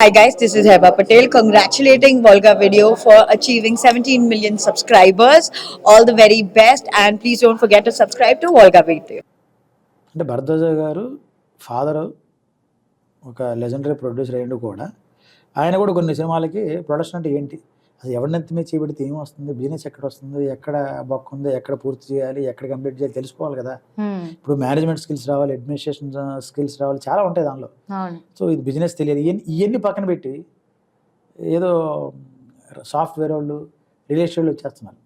Hi guys, this is Heba Patel congratulating Volga Video for achieving 17 million subscribers. All the very best and please don't forget to subscribe to Volga Video. అంటే భరద్వాజ గారు father ఒక legendary producer అయ్యిండు కూడా ఆయన కూడా కొన్ని సినిమాలకి production అంటే ఏంటి అది ఎవరినెత్తి మీద చేపెడితే ఏం వస్తుంది? బిజినెస్ ఎక్కడ వస్తుంది? ఎక్కడ బొక్క ఉంది? ఎక్కడ పూర్తి చేయాలి? ఎక్కడ కంప్లీట్ చేయాలి? తెలుసుకోవాలి కదా. ఇప్పుడు మేనేజ్మెంట్ స్కిల్స్ రావాలి అడ్మినిస్ట్రేషన్ స్కిల్స్ రావాలి చాలా ఉంటాయి దానిలో. సో ఇది బిజినెస్ తెలియాలి ఇవన్నీ ఇవన్నీ పక్కన పెట్టి ఏదో సాఫ్ట్వేర్ వాళ్ళు రియల్ ఎస్టేట్ వాళ్ళు వచ్చేస్తున్నారు.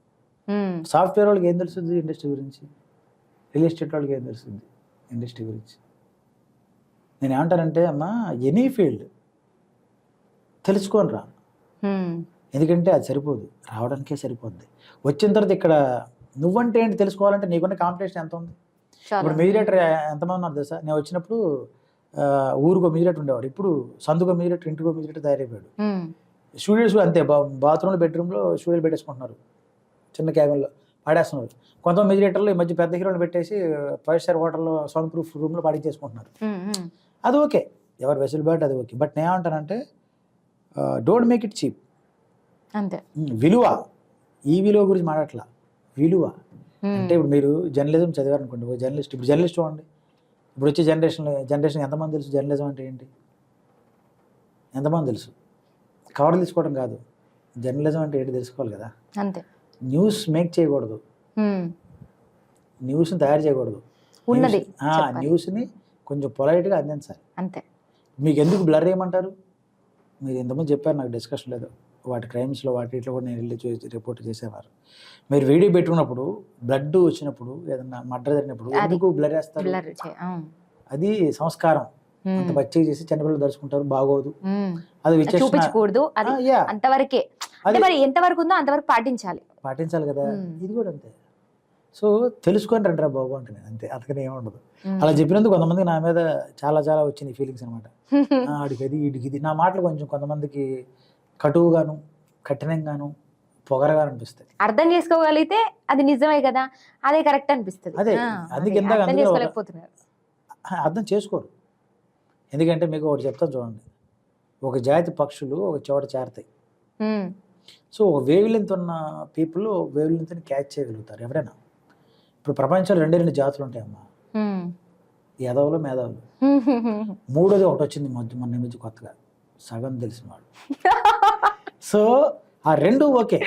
సాఫ్ట్వేర్ వాళ్ళకి ఏం తెలుస్తుంది ఇండస్ట్రీ గురించి? రియల్ ఎస్టేట్ వాళ్ళకి ఏం తెలుస్తుంది ఇండస్ట్రీ గురించి? నేను ఏమంటానంటే అమ్మా ఎనీ ఫీల్డ్ తెలుసుకొని రా. ఎందుకంటే అది సరిపోదు రావడానికే సరిపోద్ది. వచ్చిన తర్వాత ఇక్కడ నువ్వంటే ఏంటి తెలుసుకోవాలంటే నీకున్న కాంపిటీషన్ ఎంత ఉంది? ఇప్పుడు మీడియేటర్ ఎంతమంది ఉన్నారు తెలుసా? నేను వచ్చినప్పుడు ఊరికో మీడియేటర్ ఉండేవాడు. ఇప్పుడు సందుకో మీడియేటర్ ఇంటికో మీడియేటర్ తయారైపోయాడు. స్టూడియోస్ అంతే బా బాత్రూమ్లో బెడ్రూమ్లో స్టూడియోలు పెట్టేసుకుంటున్నారు. చిన్న క్యాబిన్లో పాడేస్తున్నారు. కొంతమంది మెజిరేటర్లు ఈ మధ్య పెద్ద హీరోలు పెట్టేసి ఫైవ్ స్టార్ హోటల్లో సౌండ్ ప్రూఫ్ రూమ్లో పాడించేసుకుంటున్నారు. అది ఓకే. ఎవరు వెసులుబాటు అది ఓకే. బట్ నేను ఏమంటానంటే డోంట్ మేక్ ఇట్ చీప్. అంతే. విలువ ఈ విలువ గురించి మాట్లాడట్లా. విలువ. అంటే ఇప్పుడు మీరు జర్నలిజం చదివారనుకోండి ఒక జర్నలిస్ట్ ఇప్పుడు జర్నలిస్ట్ చూడండి. ఇప్పుడు వచ్చే జనరేషన్ జనరేషన్ ఎంతమంది తెలుసు జర్నలిజం అంటే ఏంటి? ఎంతమంది తెలుసు? కవర్లు తీసుకోవడం కాదు. జర్నలిజం అంటే ఏంటి తెలుసుకోవాలి కదా. అంతే. న్యూస్ మేక్ చేయకూడదు. న్యూస్ని తయారు చేయకూడదు. ఉన్నది. న్యూస్ని కొంచెం పొలైట్గా అందించాలి. అంతే. మీకు ఎందుకు బ్లర్ చేయమంటారు? మీరు ఎంతమంది చెప్పారు నాకు డిస్కషన్ లేదు. వాటి క్రైమ్స్లో వాటి ఇట్లా కూడా నేను వెళ్ళి రిపోర్ట్ చేసేవారు. మీరు వీడియో పెట్టుకున్నప్పుడు బ్లడ్ వచ్చినప్పుడు ఏదన్నా మర్డర్ జరిగినప్పుడు ఎందుకు బ్లర్ వేస్తారు. అది సంస్కారం. అంత పచ్చిగా చేసి చిన్నపిల్లలు దర్శకుంటారు బాగోదు. అది చూపించకూడదు అంతవరకే. అంటే మరి ఎంతవరకు ఉందో అంతవరకు పాటించాలి. పాటించాలి కదా. ఇది కూడా అంతే. సో తెలుసుకొని రండి రా బాబు అంటే నేను అంతే అంతకనే ఏముండదు. అలా చెప్పినందుకు కొంతమందికి నా మీద చాలా చాలా వచ్చినాయి ఫీలింగ్స్ అనమాట ఆడికి అది వీడికి ఇది. నా మాటలు కొంచెం కొంతమందికి కటువుగాను కఠినంగాను పొగరగా అనిపిస్తాయి అర్థం చేసుకోగలిగితే అది నిజమే కదా? అదే కరెక్ట్ అనిపిస్తుంది. అదే, అందుకే అర్థం చేసుకోలేకపోతున్నారు. చేసుకోరు. ఎందుకంటే మీకు ఒకటి చెప్తాను చూడండి. ఒక జాతి పక్షులు ఒక చోట చేరతాయి. సో ఒక వేవ్ లెంత్ ఉన్న పీపుల్ వేవ్ లెంత్ని క్యాచ్ చేయగలుగుతారు ఎవరైనా. ఇప్పుడు ప్రపంచంలో రెండే రెండు జాతులు ఉంటాయమ్మా. మ్మ్. ఎదవలు మేధావులు. మూడోది ఒకటి వచ్చింది మధ్య మొన్న మధ్య కొత్తగా. సగం తెలిసిన వాడు సో ఆ రెండు ఓకే.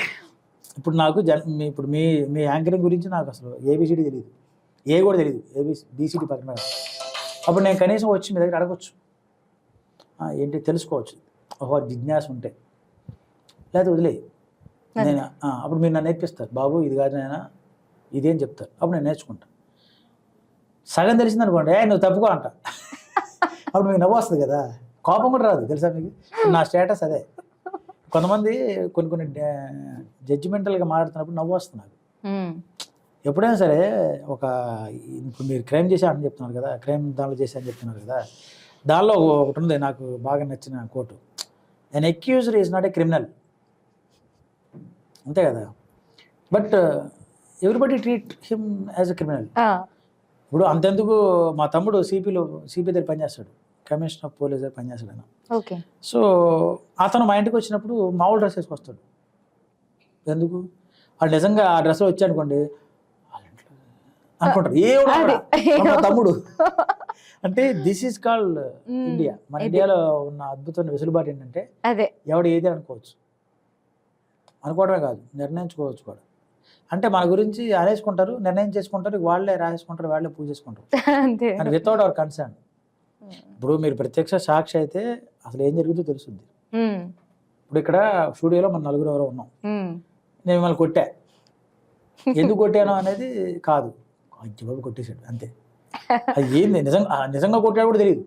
ఇప్పుడు నాకు జన్ మీ ఇప్పుడు మీ మీ యాంకరింగ్ గురించి నాకు అసలు ఏబిసిడి తెలియదు ఏ కూడా తెలియదు ఏబిసి బీసీడీ పక్కన. అప్పుడు నేను కనీసం వచ్చి మీ దగ్గర అడగచ్చు. ఏంటి తెలుసుకోవచ్చు. ఓహో జిజ్ఞాస ఉంటే. లేకపోతే వదిలే. నేను అప్పుడు మీరు నన్ను నేర్పిస్తారు. బాబు ఇది కాదు నాయన ఇదేం చెప్తారు. అప్పుడు నేను నేర్చుకుంటాను సగం తెలిసింది అనుకోండి. ఏ నువ్వు తప్పుకో అంట. అప్పుడు మీకు నవ్వు వస్తుంది కదా. కోపం కూడా రాదు. తెలుసా మీకు? నా స్టేటస్ అదే. కొంతమంది కొన్ని కొన్ని జడ్జిమెంటల్గా మాట్లాడుతున్నప్పుడు నవ్వు వస్తుంది నాకు. ఎప్పుడైనా సరే ఒక ఇప్పుడు మీరు క్రైమ్ చేశారని చెప్తున్నారు కదా క్రైమ్ దానిలో చేశారని చెప్తున్నారు కదా దానిలో ఒకటి ఉంది నాకు బాగా నచ్చిన quote. An accused is not a criminal అంతే కదా? But everybody treat him as a criminal. ఇప్పుడు అంతెందుకు మా తమ్ముడు సిపిలో సిపి దగ్గర పనిచేస్తాడు. కమిషనర్ ఆఫ్ పోలీస్ దగ్గర పనిచేస్తాడు ఆయన ఓకే. సో అతను మా ఇంటికి వచ్చినప్పుడు మామూలు డ్రెస్ వేసుకొస్తాడు. ఎందుకు? ఆ నిజంగా ఆ డ్రెస్ వచ్చానుకోండి అనుకుంటారు. ఏ వాడు. వాడు తమ్ముడు. అంటే దిస్ ఈజ్ కాల్డ్. ఇండియా మన. ఇండియాలో ఉన్న అద్భుతమైన వెసులుబాటు ఏంటంటే అదే. ఎవడు ఏది అనుకోవచ్చు. అనుకోవడమే కాదు నిర్ణయించుకోవచ్చు కూడా. అంటే మన గురించి అనేసుకుంటారు నిర్ణయం చేసుకుంటారు వాళ్ళే రాసేసుకుంటారు వాళ్ళే పూజ చేసుకుంటారు. వితౌట్ అవర్ కన్సర్న్ ఇప్పుడు మీరు ప్రత్యక్ష సాక్షి అయితే అసలు ఏం జరుగుతుందో తెలుస్తుంది. మ్మ్. ఇప్పుడు ఇక్కడ స్టూడియోలో మన నలుగురు ఎవరో ఉన్నాం. మ్మ్. నేను మిమ్మల్ని కొట్టా. ఎందుకు కొట్టాను అనేది కాదు. బాబు కొట్టేశాడు అంతే. అది ఏంది? నిజంగా నిజంగా కొట్టాడు కూడా తెలియదు.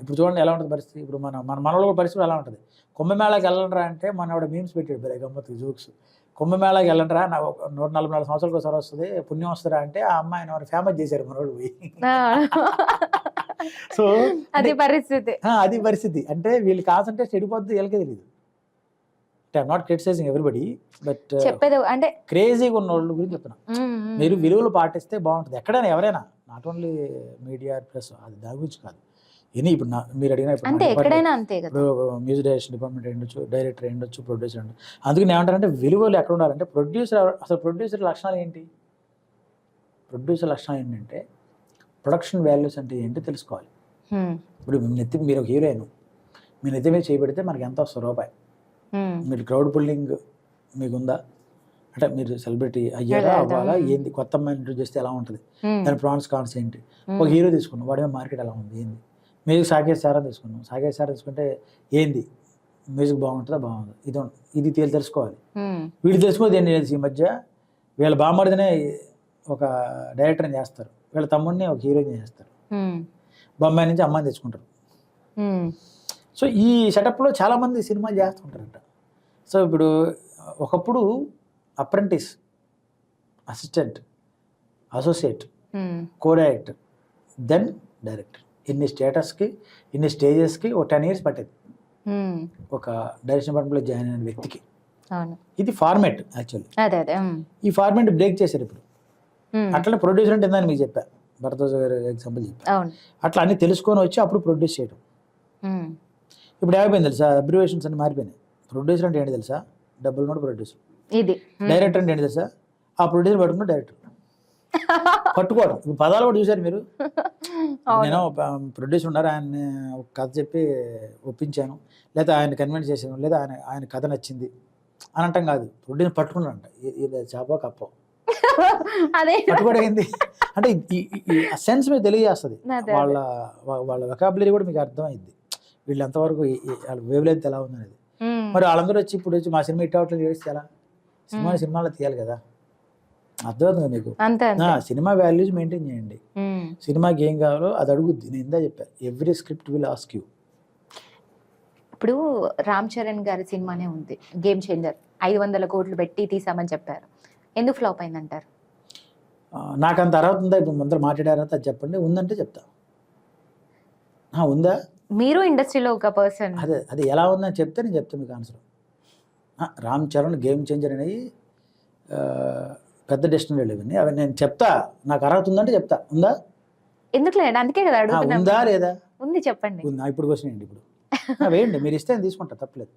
ఇప్పుడు చూడండి ఎలా ఉంటుంది పరిస్థితి. ఇప్పుడు మన మన మనలో పరిస్థితి ఎలా ఉంటుంది? కుంభమేళాకి వెళ్ళండిరా అంటే మన ఆవిడ మీమ్స్ పెట్టాడు బరే గమ్మత్తు జోక్స్ కుంభమేళాకి వెళ్ళండిరా నా నూట నలభై నాలుగు సంవత్సరాలకు ఒకసారి వస్తుంది పుణ్యం వస్తుందా అంటే ఆ అమ్మాయిని ఎవరు ఫేమస్ చేశారు మనోడు పోయి. సో అది పరిస్థితి. అది పరిస్థితి. అంటే వీళ్ళు కాన్సన్ట్రేట్ చెడిపోద్ది వీళ్ళకే తెలియదు నాట్ క్రిటిసైజింగ్ ఎవ్రీబడి బట్ చెప్పేది అంటే క్రేజీగా ఉన్న వాళ్ళ గురించి చెప్తున్నా. మీరు విలువలు పాటిస్తే బాగుంటుంది. ఎక్కడైనా ఎవరైనా నాట్ ఓన్లీ మీడియా ప్లస్ అది దాని గురించి కాదు. ఎనీ ఇప్పుడు నా మీరు అడిగిన ఎక్కడైనా అంతే ఇప్పుడు మ్యూజిక్ డైరెక్షన్ డిపార్ట్మెంట్ ఉండొచ్చు డైరెక్టర్ ఉండొచ్చు ప్రొడ్యూసర్ ఉండొచ్చు అందుకని ఏమంటారంటే విలువలు ఎక్కడ ఉండాలంటే ప్రొడ్యూసర్ అసలు ప్రొడ్యూసర్ లక్షణాలు ఏంటి? ప్రొడ్యూసర్ లక్షణాలు ఏంటంటే ప్రొడక్షన్ వాల్యూస్ అంటే ఏంటి తెలుసుకోవాలి. ఇప్పుడు నెత్తి మీరు ఒక హీరోయిన్ మీ నెత్తి మీద చేయబెడితే మనకి ఎంత వస్తుంది రూపాయి. మీరు క్రౌడ్ పుల్లింగ్ మీకు ఉందా అంటే మీరు సెలబ్రిటీ అయ్యారా అవ్వాలా. ఏంది? కొత్త అమ్మాయిని ఇంట్రొడ్యూస్ చేస్తే ఎలా ఉంటుంది. దాని ప్రాన్స్ కాన్స్ ఏంటి. ఒక హీరో తీసుకున్నాం వాడే మార్కెట్ ఎలా ఉంది ఏంది? మ్యూజిక్ సాకేష్ సారా తీసుకున్నాం. సాకేష్ సారా తీసుకుంటే ఏంది? మ్యూజిక్ బాగుంటుందా? బాగుంది? ఇది ఇది తేలి తెలుసుకోవాలి. వీడు తెలుసుకోదు ఏంటి ఈ మధ్య? వీళ్ళ బామ్మడిదనే ఒక డైరెక్టర్ని చేస్తారు వీళ్ళ తమ్ముడిని ఒక హీరోయిన్ చేస్తారు. బొమ్మాయి నుంచి అమ్మాయిని తెచ్చుకుంటారు. సో ఈ సెటప్లో చాలామంది సినిమాలు చేస్తుంటారంట సో ఇప్పుడు ఒకప్పుడు apprentice assistant associate. Co director then director ఇన్ని స్టేటస్కి ఇన్ని స్టేజెస్కి ఒక టెన్ ఇయర్స్ పట్టేది. ఒక డైరెక్షన్ డిపార్ట్మెంట్లో జాయిన్ అయిన వ్యక్తికి ఇది ఫార్మేట్ యాక్చువల్లీ. ఈ ఫార్మేట్ బ్రేక్ చేశారు ఇప్పుడు. అట్లనే ప్రొడ్యూసర్ అంటే ఏందని మీకు చెప్పా. భరద్వాజ గారు ఎగ్జాంపుల్ చెప్పా. అవును. అట్లా అన్ని తెలుసుకొని వచ్చి అప్పుడు ప్రొడ్యూస్ చేయడం. ఇప్పుడు ఏమైపోయింది తెలుసా? అబ్రివేషన్స్ అన్ని మారిపోయినాయి. ప్రొడ్యూసర్ అంటే ఏంటి తెలుసా? డబ్బులు నోడు ప్రొడ్యూసర్ ఇది. డైరెక్టర్ అంటే ఏంటి తెలుసా? ఆ ప్రొడ్యూసర్ పట్టుకున్న డైరెక్టర్ పట్టుకోవడం. పదాలు కూడా చూశారు మీరు? నేను ప్రొడ్యూసర్ ఉన్నారు ఆయన్ని ఒక కథ చెప్పి ఒప్పించాను. లేదా ఆయన కన్విన్స్ చేశాను. లేదా ఆయన ఆయన కథ నచ్చింది. అని అంటాం కాదు. ప్రొడ్యూసర్ పట్టుకున్నాడంట. ఇది చేప కప్ప. అదే. పట్టుకోవడం ఏంది అంటే సెన్స్ మీకు తెలియజేస్తుంది. వాళ్ళ వాళ్ళ వెకాబులరీ కూడా మీకు అర్థమైంది వీళ్ళు ఎంతవరకు వేవ్ లెంత్ ఎలా ఉందనేది. మరి వాళ్ళందరూ వచ్చి ఇప్పుడు వచ్చి మా సినిమా ఇట్ అవట్లేదు చేస్తే ఎలా? సినిమా. సినిమాలో తీయాలి కదా. అర్థమవుతుంది మీకు? సినిమా వాల్యూస్ మెయింటైన్ చేయండి. సినిమాకి ఏం కావాలో అది అడుగుద్ది. నేను ఇందా చెప్పా every script will ask you ఇప్పుడు రామ్ చరణ్ గారి సినిమానే ఉంది. గేమ్ చేంజర్ ఐదు వందల కోట్లు పెట్టి తీసామని చెప్పారు. ఎందుకు ఫ్లాప్ అయిందంటారు? నాకు అంత అర్హత ఉందా? ఇప్పుడు ముందర మాట్లాడారా అది చెప్పండి. ఉందంటే చెప్తా. ఉందా? మీరు ఇండస్ట్రీలో ఒక పర్సన్ అదే అది ఎలా ఉందని చెప్తే నేను చెప్తాను మీకు answer Ram Charan game changer అనేవి పెద్ద డెస్టినరీలు ఇవన్నీ అవి నేను చెప్తా. నాకు అర్హత ఉందంటే చెప్తా. ఉందా? ఎందుకు లేదు అందుకే కదా అడుగుతున్నాం. ఉందా లేదా? ఉంది చెప్పండి. ఇప్పుడు క్వశ్చన్ ఏంటి ఇప్పుడు? వేయండి. మీరు ఇస్తే నేను తీసుకుంటా. తప్పలేదు.